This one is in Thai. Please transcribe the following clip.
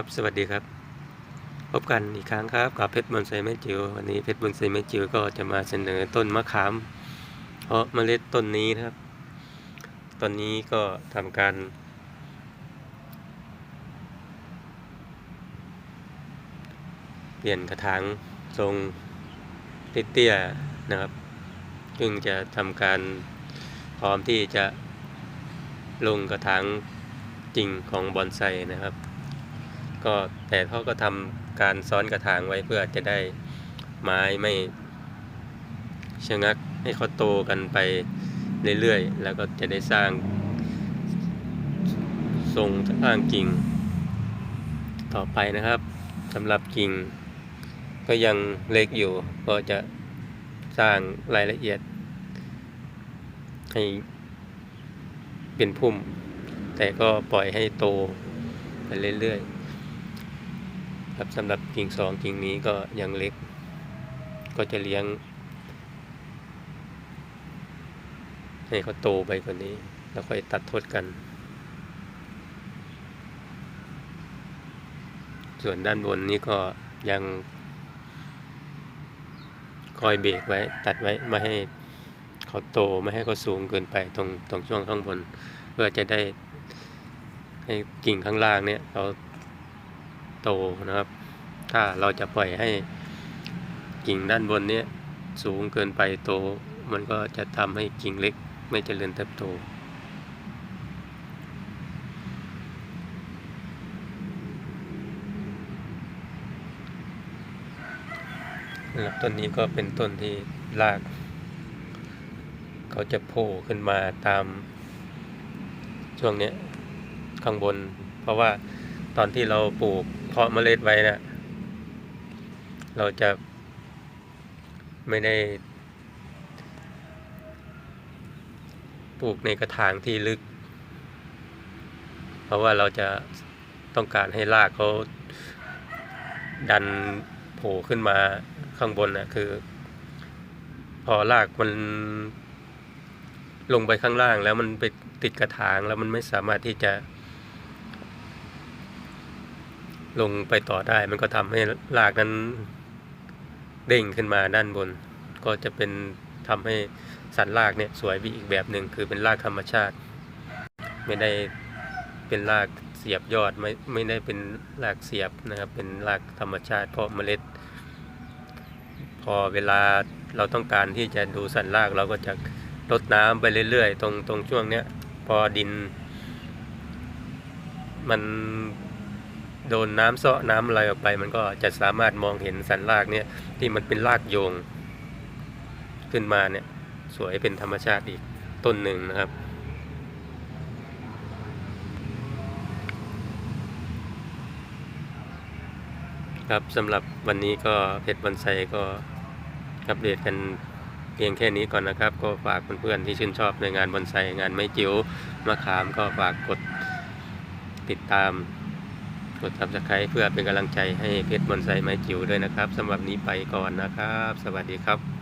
ครับ สวัสดีครับ พบกันอีกครั้งครับ กับเพชรบอนไซแม่จิ๋ววันนี้เพชรบอนไซแม่จิ๋วก็จะมาเสนอต้นมะขาม เพราะเมล็ดต้นนี้นะครับต้นนี้ก็ทำการ เปลี่ยนกระถางทรงเตี้ยๆนะครับ ซึ่งจะทำการพร้อมที่จะลงกระถางจริงของบอนไซนะครับ ก็แต่เขาก็ทำการซ้อนกระถางไว้เพื่อจะได้ไม้ไม่ชะงักให้เขาโตกันไปเรื่อยๆ แล้วก็จะได้สร้างทรงสร้างกิ่ง ต่อไปนะครับสำหรับกิ่ง ก็ยังเล็กอยู่ ก็จะสร้างรายละเอียด ให้เป็นพุ่ม แต่ก็ปล่อยให้โตไปเรื่อยๆ ครับสำหรับกิ่งสองกิ่งนี้ก็ยังเล็ก ก็จะเลี้ยง ให้เขาโตไปกว่านี้ แล้วค่อยตัดทดกัน ส่วนด้านบนนี้ก็ยังคอยเบรกไว้ ตัดไว้ไม่ให้เขาโตไม่ให้เขาสูงเกินไปตรงตรงช่วงข้างบน เพื่อจะได้ให้กิ่งข้างล่างเนี่ยเขา โตนะครับ ถ้าเราจะปล่อยให้กิ่งด้านบนนี้สูงเกินไปโต มันก็จะทำให้กิ่งเล็กไม่เจริญเติบโตนะครับต้นนี้ก็เป็นต้นที่ราก เขาจะโผล่ขึ้นมาตามช่วงนี้ข้างบน เพราะว่าตอนที่เราปลูกาะเมล็ดไว้เนะี่ยเราจะไม่ได้ปลูกในกระถางที่ลึก เพราะว่าเราจะต้องการให้รากเขาดันโผล่ขึ้นมาข้างบนนะคือ พอรากมันลงไปข้างล่างแล้วมันไปติดกระถางแล้วมันไม่สามารถที่จะ ลงไปต่อได้ มันก็ทำให้รากนั้นเด้งขึ้นมาด้านบน ก็จะเป็นทำให้สันรากเนี่ยสวยไปอีกแบบหนึ่งคือเป็นรากธรรมชาติ ไม่ได้เป็นรากเสียบยอดไม่ไม่ได้เป็นรากเสียบนะครับเป็นรากธรรมชาติ เพราะเมล็ด พอเวลาเราต้องการที่จะดูสันรากเราก็จะลดน้ำไปเรื่อยๆ ตรงตรงช่วงเนี้ยพอดิน มัน โดนน้ำเซาะน้ำอะไรออกไป มันก็จะสามารถมองเห็นสันรากเนี่ยที่มันเป็นรากโยง ขึ้นมาเนี่ยสวยเป็นธรรมชาติอีกต้นหนึ่งนะครับ ครับสำหรับวันนี้ก็เพชรบอนไซก็อัปเดตกันเพียงแค่นี้ก่อนนะครับ ก็ฝากเพื่อนๆที่ชื่นชอบในงานบอนไซงานไม้จิ๋วมะขามก็ฝากกดติดตาม กด subscribe เพื่อเป็นกำลังใจให้เพชรบอนไซไม้จิ๋วด้วยนะครับสำหรับนี้ไปก่อนนะครับ สวัสดีครับ